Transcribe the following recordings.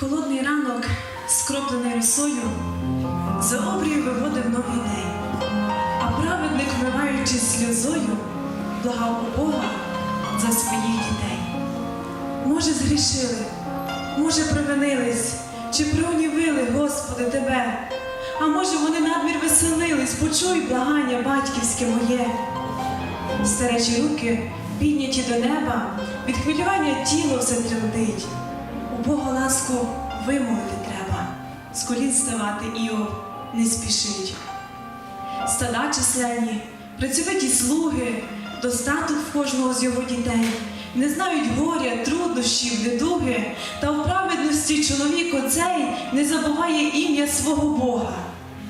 Холодний ранок, скроплений росою, за обрію виводив новий день, а праведник, вмиваючись сльозою, благав у Бога за своїх дітей. Може, згрішили, може, провинились, чи прогнівили, Господи, Тебе, а може, вони надмір веселились, почуй благання батьківське моє. Старечі руки підняті до неба, від хвилювання тіло все тремтить. Бога ласку вимолити треба, з колін ставати Іов не спішить. Стада численні, працьовиті слуги, достаток в кожного з його дітей, не знають горя, труднощів, недуги, та в праведності чоловік оцей не забуває ім'я свого Бога,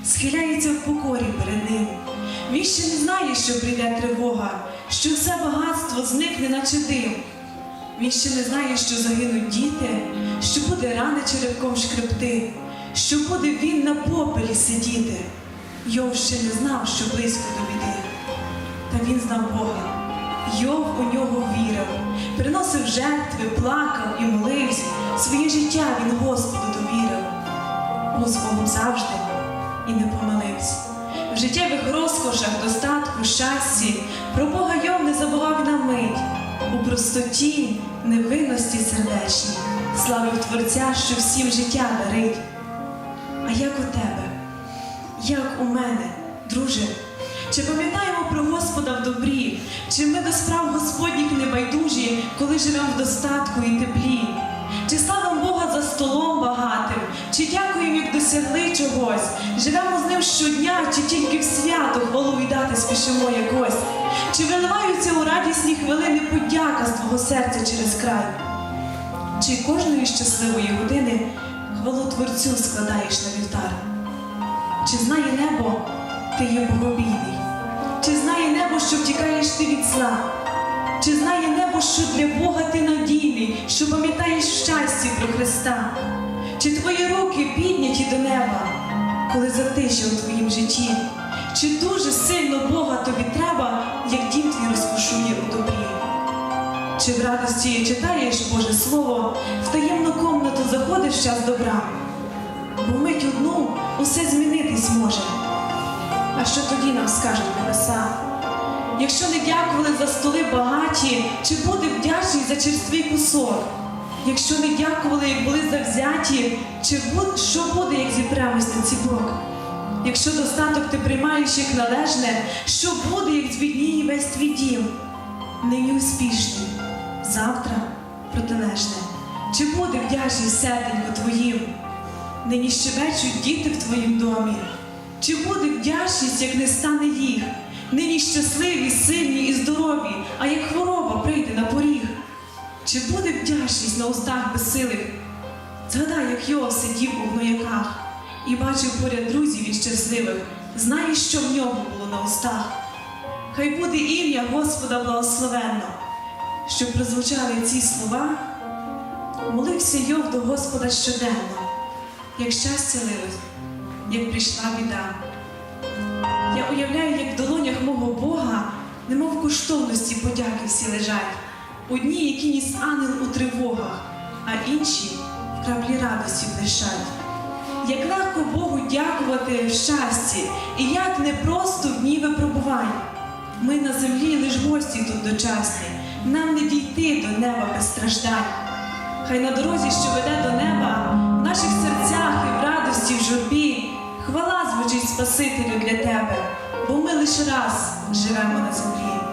схиляється в покорі перед ним. Він ще не знає, що прийде тривога, що все багатство зникне, наче дим. Він ще не знає, що загинуть діти, що буде рани черепком шкребти, що буде він на попелі сидіти. Йов ще не знав, що близько до біди. Та він знав Бога. Йов у нього вірив, приносив жертви, плакав і молився. Своє життя він Господу довірив. З Богом завжди і не помилився. В життєвих розкошах, достатку, простоті, невинності сердечній, славив Творця, що всім життя дарить. А як у тебе? Як у мене, друже? Чи пам'ятаємо про Господа в добрі? Чи ми до справ Господніх не байдужі, коли живемо в достатку і теплі? Чи славимо Бога за столом багатим? Чи дякуємо, як досягли чогось? Живемо з ним щодня, чи тільки в свято хвалу віддати спішимо якось? Чи виливаються у радісні хвилини подяка з твого серця через край? Чи кожної щасливої години хвалу Творцю складаєш на вівтар? Чи знає небо, ти є богобійний? Чи знає небо, що втікаєш ти від зла? Чи знає небо, що для Бога ти надійний, що пам'ятаєш в щасті про Христа? Чи твої руки підняті до неба, коли затища у твоїм житті? Чи дуже сильно Бога тобі треба, як дім твій розкошує у добрі? Чи в радості читаєш Боже Слово, в таємну комнату заходиш час добра? Бо мить одну усе змінитись може. А що тоді нам скажуть небеса? Якщо не дякували за столи багаті, чи буде вдячний за черствий кусок? Якщо не дякували, як були завзяті, чи що буде, як зіпремось на ціпок? Якщо достаток ти приймаєш як належне, що буде, як збідніє весь твій дім? Нині успішний, завтра протилежне. Чи буде вдячність серденько твоїм? Нині щебечуть діти в твоїм домі. Чи буде вдячність, як не стане їх? Нині щасливі, сильні і здорові, Чи буде вдячність на устах безсилих? Згадай, як Йов сидів у гнояках і бачив поряд друзів і щасливих, знаєш, що в нього було на устах. Хай буде ім'я Господа благословенно, щоб прозвучали ці слова, молився Йов до Господа щоденно, як щастя лилось, як прийшла біда. Я уявляю, як в долонях мого Бога, немов коштовності подяки всі лежать, одні, які ніс ангел у тривогах, а інші в краплі радості блищать. Як легко Богу дякувати в щасті, і як непросто в дні випробувань. Ми на землі лиш гості тут дочасні, нам не дійти до неба без страждань. Хай на дорозі, що веде до неба, в наших серцях і в радості, в журбі, хвала звучить Спасителю для тебе, бо ми лише раз живемо на землі.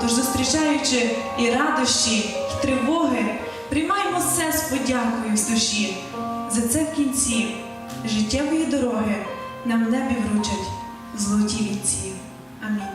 Тож, зустрічаючи і радощі, і тривоги, приймаймо все з подякою в душі. За це в кінці життєвої дороги нам в небі вручать золоті вінці. Амінь.